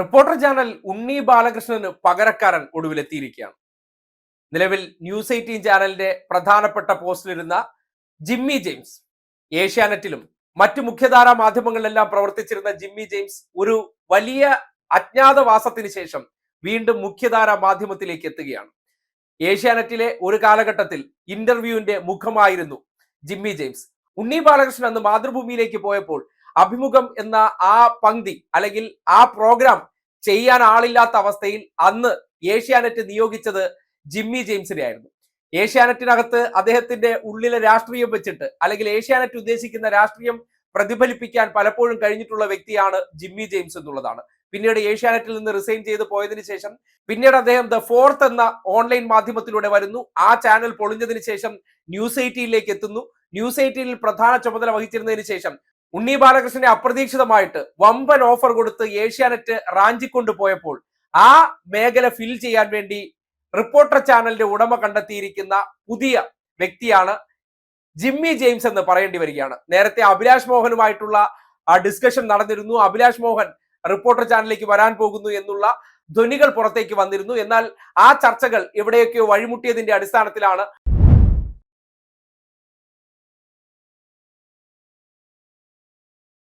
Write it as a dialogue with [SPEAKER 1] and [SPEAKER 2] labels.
[SPEAKER 1] Reporter channel ഉണ്ണി ബാലകൃഷ്ണന് പകരക്കാരൻ ഒടുവിലെത്തിയിരിക്കുകയാണ്. നിലവിൽ news eighteen ചാനലിന്റെ പ്രധാനപ്പെട്ട പോസ്റ്റിലിരുന്ന ജിമ്മി ജെയിംസ് ഏഷ്യാനെറ്റിലും മറ്റു മുഖ്യധാരാ മാധ്യമങ്ങളിലെല്ലാം പ്രവർത്തിച്ചിരുന്ന ജിമ്മി ജെയിംസ് ഒരു വലിയ അജ്ഞാതവാസത്തിന് ശേഷം വീണ്ടും മുഖ്യധാരാ മാധ്യമത്തിലേക്ക് എത്തുകയാണ്. ഏഷ്യാനെറ്റിലെ ഒരു കാലഘട്ടത്തിൽ ഇന്റർവ്യൂവിന്റെ മുഖമായിരുന്നു ജിമ്മി ജെയിംസ്. ഉണ്ണി ബാലകൃഷ്ണൻ അന്ന് മാതൃഭൂമിയിലേക്ക് പോയപ്പോൾ അഭിമുഖം എന്ന ആ പങ്ക്തി അല്ലെങ്കിൽ ആ പ്രോഗ്രാം ചെയ്യാൻ ആളില്ലാത്ത അവസ്ഥയിൽ അന്ന് ഏഷ്യാനെറ്റ് നിയോഗിച്ചത് ജിമ്മി ജെയിംസിനെ ആയിരുന്നു. ഏഷ്യാനെറ്റിനകത്ത് അദ്ദേഹത്തിന്റെ ഉള്ളിലെ രാഷ്ട്രീയം വെച്ചിട്ട് അല്ലെങ്കിൽ ഏഷ്യാനെറ്റ് ഉദ്ദേശിക്കുന്ന രാഷ്ട്രീയം പ്രതിഫലിപ്പിക്കാൻ പലപ്പോഴും കഴിഞ്ഞിട്ടുള്ള വ്യക്തിയാണ് ജിമ്മി ജെയിംസ് എന്നുള്ളതാണ്. പിന്നീട് ഏഷ്യാനെറ്റിൽ നിന്ന് റിസൈൻ ചെയ്ത് പോയതിനു ശേഷം പിന്നീട് അദ്ദേഹം ദ ഫോർത്ത് എന്ന ഓൺലൈൻ മാധ്യമത്തിലൂടെ വരുന്നു. ആ ചാനൽ പൊളിഞ്ഞതിന് ശേഷം ന്യൂസ് എയ്റ്റീനിലേക്ക് എത്തുന്നു. ന്യൂസ് എയ്റ്റീനിൽ പ്രധാന ചുമതല വഹിച്ചിരുന്നതിന് ശേഷം ഉണ്ണി ബാലകൃഷ്ണനെ അപ്രതീക്ഷിതമായിട്ട് വമ്പൻ ഓഫർ കൊടുത്ത് ഏഷ്യാനെറ്റ് റാഞ്ചിക്കൊണ്ട് പോയപ്പോൾ ആ മേഖല ഫിൽ ചെയ്യാൻ വേണ്ടി റിപ്പോർട്ടർ ചാനലിന്റെ ഉടമ കണ്ടെത്തിയിരിക്കുന്ന പുതിയ വ്യക്തിയാണ് ജിമ്മി ജെയിംസ് എന്ന് പറയേണ്ടി വരികയാണ്. നേരത്തെ അഭിലാഷ് മോഹനുമായിട്ടുള്ള ആ ഡിസ്കഷൻ നടന്നിരുന്നു. അഭിലാഷ് മോഹൻ റിപ്പോർട്ടർ ചാനലിലേക്ക് വരാൻ പോകുന്നു എന്നുള്ള ധ്വനികൾ പുറത്തേക്ക് വന്നിരുന്നു. എന്നാൽ ആ ചർച്ചകൾ എവിടെയൊക്കെയോ വഴിമുട്ടിയതിന്റെ അടിസ്ഥാനത്തിലാണ്